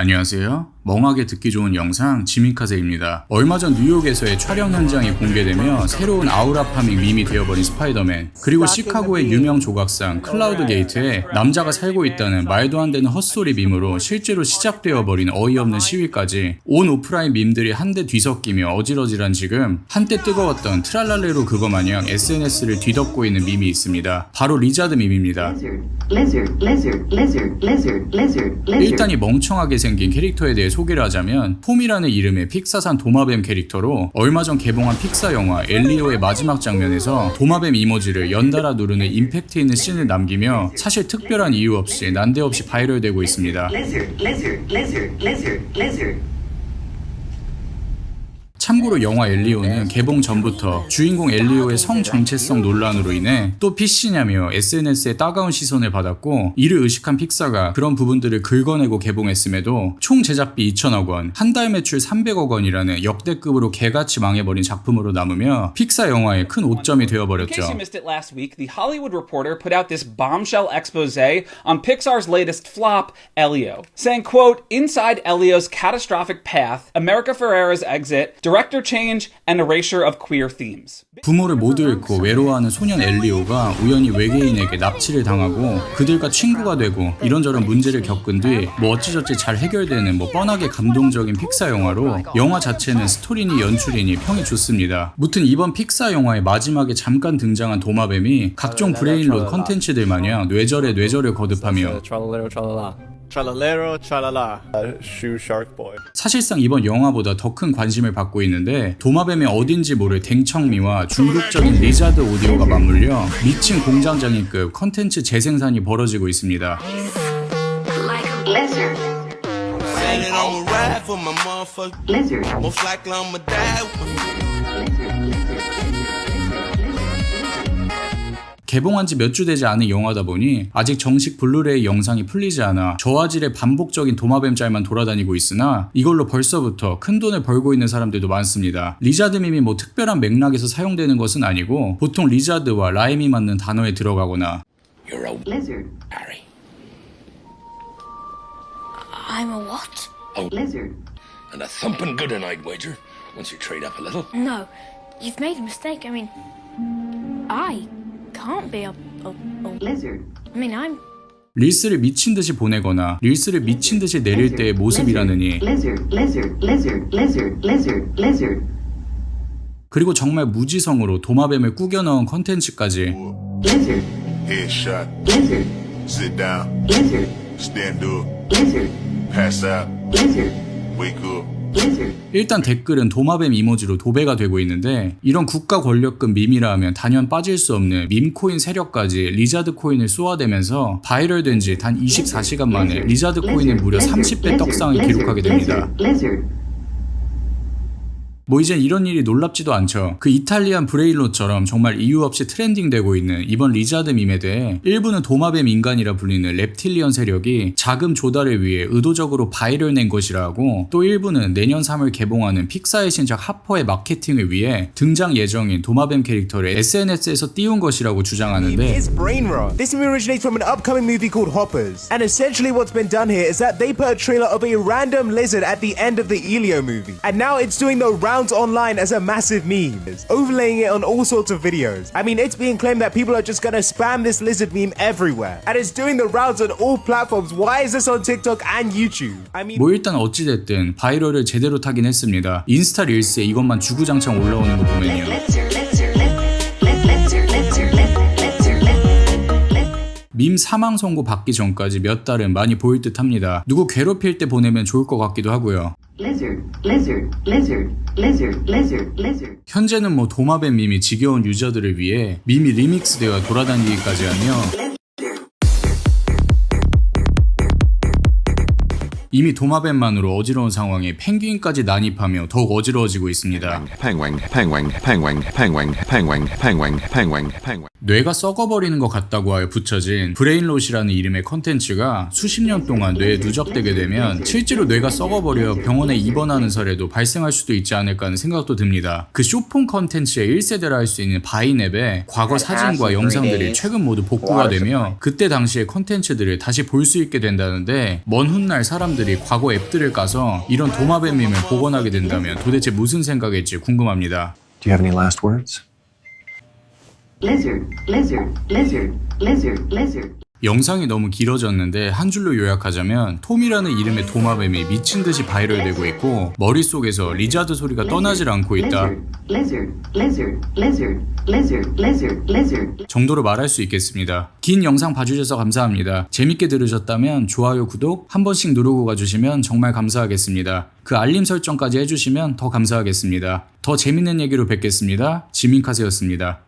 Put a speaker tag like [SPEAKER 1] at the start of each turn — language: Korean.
[SPEAKER 1] 안녕하세요. 멍하게 듣기 좋은 영상 지민카세입니다. 얼마 전 뉴욕에서의 촬영 현장이 공개되며 새로운 아우라 파밍 밈이 되어버린 스파이더맨 그리고 시카고의 유명 조각상 클라우드 게이트에 남자가 살고 있다는 말도 안 되는 헛소리 밈으로 실제로 시작되어버린 어이없는 시위까지 온 오프라인 밈들이 한데 뒤섞이며 어질어질한 지금 한때 뜨거웠던 트랄랄레로 그거 마냥 SNS를 뒤덮고 있는 밈이 있습니다. 바로 리자드 밈입니다. 일단 이 멍청하게 생긴 캐릭터에 대해 소개를 하자면 폼이라는 이름의 픽사산 도마뱀 캐릭터로 얼마 전 개봉한 픽사 영화 엘리오의 마지막 장면에서 도마뱀 이모지를 연달아 누르는 임팩트 있는 씬을 남기며 사실 특별한 이유 없이 난데없이 바이럴되고 있습니다.
[SPEAKER 2] lizard, lizard.
[SPEAKER 1] 참고로 영화 엘리오는 개봉 전부터 주인공 엘리오의 성 정체성 논란으로 인해 또 PC냐며 SNS에 따가운 시선을 받았고 이를 의식한 픽사가 그런 부분들을 긁어내고 개봉했음에도 총 제작비 2천억 원, 한 달 매출 300억 원이라는 역대급으로 개같이 망해버린 작품으로 남으며 픽사 영화의 큰 오점이 되어버렸죠.
[SPEAKER 3] on Pixar's latest flop, Elio, saying, quote, Inside Elio's catastrophic path, America Ferrera's exit, director change, and erasure of queer themes.
[SPEAKER 1] 부모를 모두 잃고 외로워하는 소년 엘리오가 우연히 외계인에게 납치를 당하고 그들과 친구가 되고 이런저런 문제를 겪은 뒤 뭐 어찌저찌 잘 해결되는 뭐 뻔하게 감동적인 픽사 영화로 영화 자체는 스토리니 연출이니 평이 좋습니다. 무튼 이번 픽사 영화의 마지막에 잠깐 등장한 도마뱀이 각종 브레인롯 컨텐츠들 마냥 뇌절에 뇌절을 거듭하며
[SPEAKER 4] Tralala.
[SPEAKER 5] Uh, shoe shark boy.
[SPEAKER 1] 사실상 이번 영화보다 더 큰 관심을 받고 있는데 도마뱀의 어딘지 모를 댕청미와 중독적인 리자드 오디오가 맞물려 미친 공장장이급 컨텐츠 재생산이 벌어지고 있습니다. 개봉한 지 몇 주 되지 않은 영화다 보니 아직 정식 블루레이 영상이 풀리지 않아 저화질의 반복적인 도마뱀 짤만 돌아다니고 있으나 이걸로 벌써부터 큰 돈을 벌고 있는 사람들도 많습니다. 리자드 밈이 뭐 특별한 맥락에서 사용되는 것은 아니고 보통 리자드와 라임이 맞는 단어에 들어가거나
[SPEAKER 6] You're a
[SPEAKER 2] lizard,
[SPEAKER 6] Harry.
[SPEAKER 7] I'm a what?
[SPEAKER 2] lizard,
[SPEAKER 6] And a thumping good tonight, wager. Once you trade up a little.
[SPEAKER 7] No, you've made a mistake. I mean, I can't be a. a, a
[SPEAKER 2] lizard,
[SPEAKER 7] I mean, I'm.
[SPEAKER 1] 릴스를 미친 듯이 보내거나 릴스를 미친 듯이 내릴 때의 모습이라느니
[SPEAKER 2] lizard, lizard, lizard, lizard, lizard, lizard,
[SPEAKER 1] 그리고 정말 무지성으로 도마뱀을 꾸겨 넣은 컨텐츠까지
[SPEAKER 2] lizard.
[SPEAKER 1] 일단 댓글은 도마뱀 이모지로 도배가 되고 있는데 이런 국가 권력급 밈이라 하면 단연 빠질 수 없는 밈코인 세력까지 리자드 코인을 쏘아대면서 바이럴된 지 단 24시간 만에 리자드 코인은 무려 30배 떡상을 기록하게 됩니다. 뭐 이젠 이런 일이 놀랍지도 않죠. 그 이탈리안 브레일로처럼 정말 이유 없이 트렌딩되고 있는 이번 리자드 밈에 대해 일부는 도마뱀 인간이라 불리는 reptilian 세력이 자금 조달을 위해 의도적으로 바이럴 낸 것이라 하고 또 일부는 내년 3월 개봉하는 픽사의 신작 하퍼의 마케팅을 위해 등장 예정인 도마뱀 캐릭터를 SNS에서 띄운 것이라고 주장하는데.
[SPEAKER 8] This movie originates from an upcoming movie called Hoppers. And essentially what's been done here is that they put a trailer of a random lizard at the end of the Elio movie. And now it's doing the rounds online as a massive meme, overlaying it on all sorts of videos. I mean, it's being claimed that people are just gonna spam this lizard meme everywhere. And it's doing the rounds on all platforms. Why is this on TikTok and YouTube? I mean,
[SPEAKER 1] 뭐 일단 어찌됐든 바이럴을 제대로 타긴 했습니다. 인스타 릴스에 이것만 주구장창 올라오는 거 보면요. 밈 사망 선고 받기 전까지 몇 달은 많이 보일 듯 합니다. 누구 괴롭힐 때 보내면 좋을 것 같기도 하고요.
[SPEAKER 2] Lizard, lizard, lizard, lizard, lizard, lizard.
[SPEAKER 1] 현재는 뭐 도마뱀 밈이 지겨운 유저들을 위해 밈이 리믹스되어 돌아다니기까지 하며 이미 도마뱀만으로 어지러운 상황에 펭귄까지 난입하며 더욱 어지러워지고 있습니다. 뇌가 썩어버리는 것 같다고 하여 붙여진 브레인롯이라는 이름의 컨텐츠가 수십 년 동안 뇌에 누적되게 되면 실제로 뇌가 썩어버려 병원에 입원하는 사례도 발생할 수도 있지 않을까 하는 생각도 듭니다. 그 쇼폰 컨텐츠의 1세대라 할 수 있는 바인앱에 과거 사진과 영상들이 최근 모두 복구가 되며 그때 당시의 컨텐츠들을 다시 볼 수 있게 된다는데 먼 훗날 사람들이 과거 앱들을 까서 이런 도마뱀 밈을 복원하게 된다면 도대체 무슨 생각일지 궁금합니다.
[SPEAKER 4] Do you have any last words?
[SPEAKER 2] Lizard, lizard, lizard, lizard, lizard.
[SPEAKER 1] 영상이 너무 길어졌는데 한 줄로 요약하자면 톰이라는 이름의 도마뱀이 미친 듯이 바이럴되고 있고 머릿속에서 리자드 소리가 떠나질 않고 있다. 정도로 말할 수 있겠습니다. 긴 영상 봐주셔서 감사합니다. 재밌게 들으셨다면 좋아요, 구독 한 번씩 누르고 가주시면 정말 감사하겠습니다. 그 알림 설정까지 해주시면 더 감사하겠습니다. 더 재밌는 얘기로 뵙겠습니다. 지민카세였습니다.